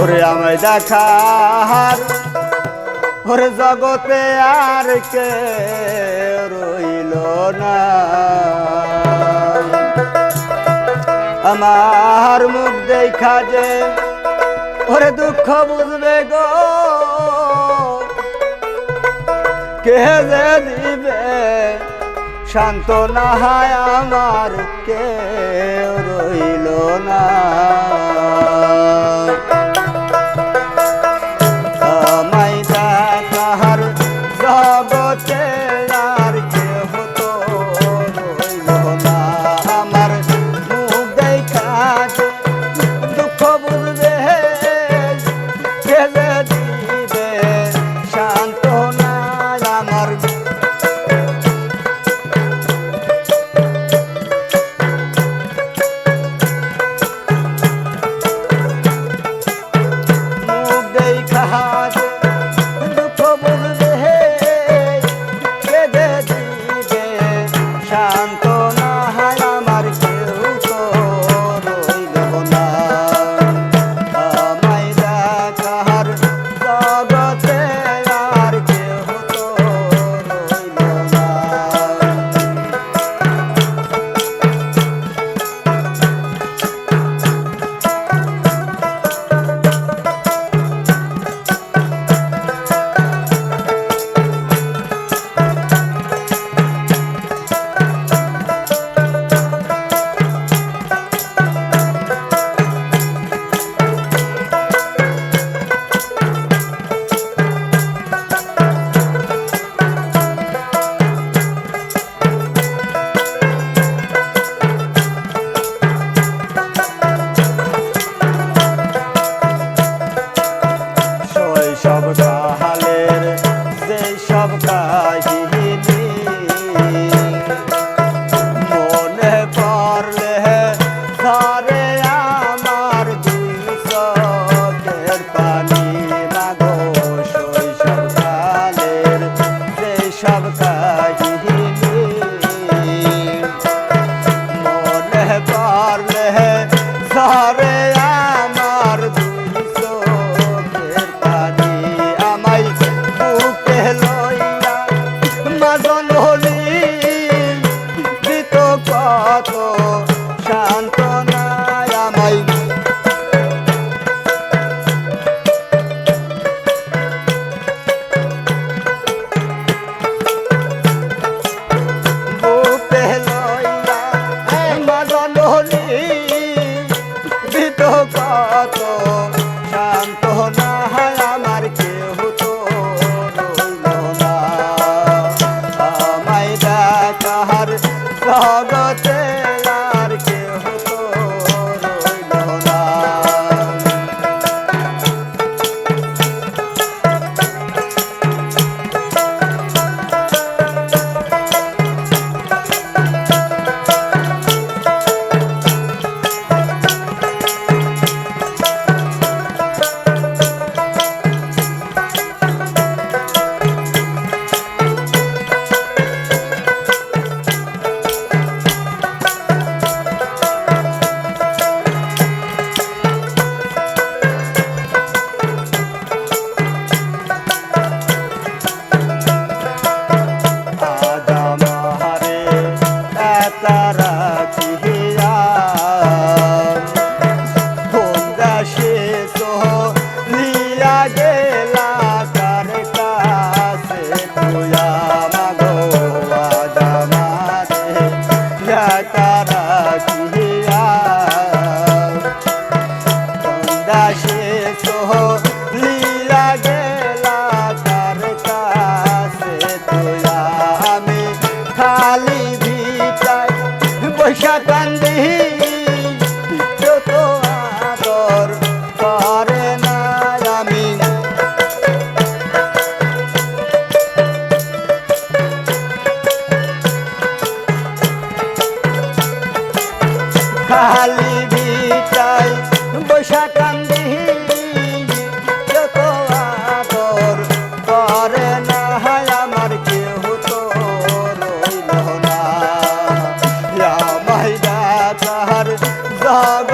ওরে আমায় দেখার ওরে জগতে আর কে রইল না। আমার মুখ দেখা যে ওরে দুঃখ বুঝবে গো। কে যে দিবে? শান্ত না হায় আমার কে রইল না। Chavaka. সোহরিয়া গেলা কার কাছে তুয়া মাগো আদামারে যাতারা কিয়া সন্ধ্যা সে সোহর বৈশাখ কান্দি, যত আদর করে না হায় আমার কেহ তো রইল না। মাইরা তাহার জাগ